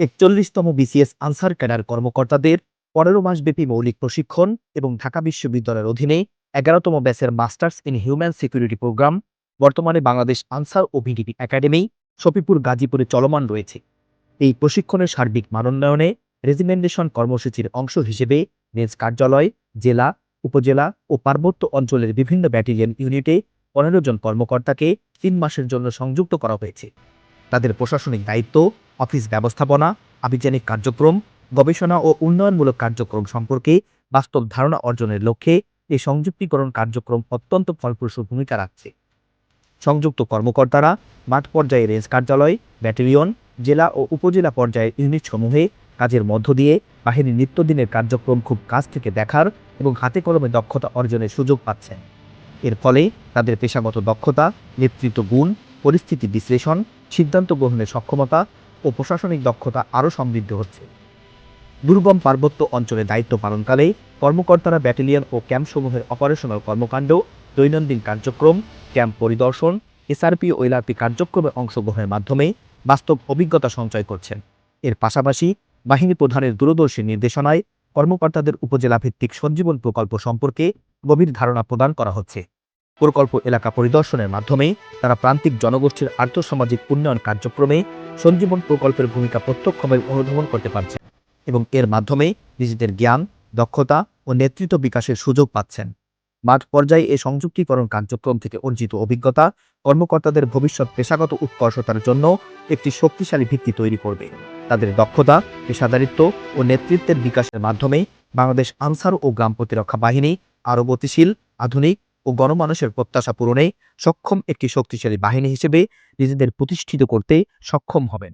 একচল্লিশতম BCS answer cadre কর্মকর্তাদের পনেরো মাসব্যাপী মৌলিক প্রশিক্ষণ এবং ঢাকা বিশ্ববিদ্যালয়ের অধীনে এগারোতম ব্যাচের masters in human security programme, বর্তমানে বাংলাদেশ আনসার ও ভিডিপি একাডেমি শফিপুর গাজীপুরে চলমান রয়েছে। এই প্রশিক্ষণের সার্বিক মানোন্নয়নে রেজিমেন্ডেশন কর্মসূচির অংশ হিসেবে রেঞ্জ কার্যালয়, জেলা, উপজেলা ও পার্বত্য অঞ্চলের বিভিন্ন ব্যাটালিয়ন ইউনিটে পনেরো জন কর্মকর্তাকে তিন মাসের জন্য সংযুক্ত করা হয়েছে। তাদের প্রশাসনিক দায়িত্ব অফিস ব্যবস্থাপনা, আভিযানিক কার্যক্রম, গবেষণা ও উন্নয়নমূলক কার্যক্রম সম্পর্কে বাস্তব ধারণা অর্জনের লক্ষ্যে এই সংযুক্তিকরণ কার্যক্রম অত্যন্ত ফলপ্রসূ ভূমিকা রাখছে। সংযুক্ত কর্মকর্তারা মাঠ পর্যায়ে রেঞ্জ কার্যালয়, ব্যাটালিয়ন, জেলা ও উপজেলা পর্যায়ের ইউনিটসমূহে কাজের মধ্য দিয়ে বাহিনীর নিত্যদিনের কার্যক্রম খুব কাছ থেকে দেখার এবং হাতে কলমে দক্ষতা অর্জনের সুযোগ পাচ্ছেন। এর ফলে তাদের পেশাগত দক্ষতা, নেতৃত্ব গুণ, পরিস্থিতি বিশ্লেষণ, সিদ্ধান্ত গ্রহণের সক্ষমতা ও প্রশাসনিক দক্ষতা আরও সমৃদ্ধ হচ্ছে। দুর্গম পার্বত্য অঞ্চলে দায়িত্ব পালনকালে কর্মকর্তারা ব্যাটালিয়ন ও ক্যাম্পসমূহের অপারেশনাল কর্মকাণ্ড, দৈনন্দিন কার্যক্রম, ক্যাম্প পরিদর্শন, এসআরপি ও এলআরপি কার্যক্রমে অংশগ্রহণের মাধ্যমে বাস্তব অভিজ্ঞতা সঞ্চয় করছেন। এর পাশাপাশি বাহিনী প্রধানের দূরদর্শী নির্দেশনায় কর্মকর্তাদের উপজেলা ভিত্তিক সঞ্জীবন প্রকল্প সম্পর্কে গভীর ধারণা প্রদান করা হচ্ছে। প্রকল্প এলাকা পরিদর্শনের মাধ্যমে তারা প্রান্তিক জনগোষ্ঠীর আর্থসামাজিক উন্নয়ন কার্যক্রমে সঞ্জীবন প্রকল্পের ভূমিকা প্রত্যক্ষভাবে অনুধাবন করতে পারছে এবং এর মাধ্যমে নিজেদের জ্ঞান, দক্ষতা ও নেতৃত্ব বিকাশের সুযোগ পাচ্ছেন। মাঠ পর্যায়ে এই সংযুক্তিকরণ কার্যক্রম থেকে অর্জিত অভিজ্ঞতা কর্মকর্তাদের ভবিষ্যৎ পেশাগত উৎকর্ষতার জন্য একটি শক্তিশালী ভিত্তি তৈরি করবে। তাদের দক্ষতা, পেশাদারিত্ব ও নেতৃত্বের বিকাশের মাধ্যমে বাংলাদেশ আনসার ও গ্রাম প্রতিরক্ষা বাহিনী আরও গতিশীল, আধুনিক ও গণমানুষের প্রত্যাশা পূরণে সক্ষম একটি শক্তিশালী বাহিনী হিসেবে নিজেদের প্রতিষ্ঠিত করতে সক্ষম হবেন।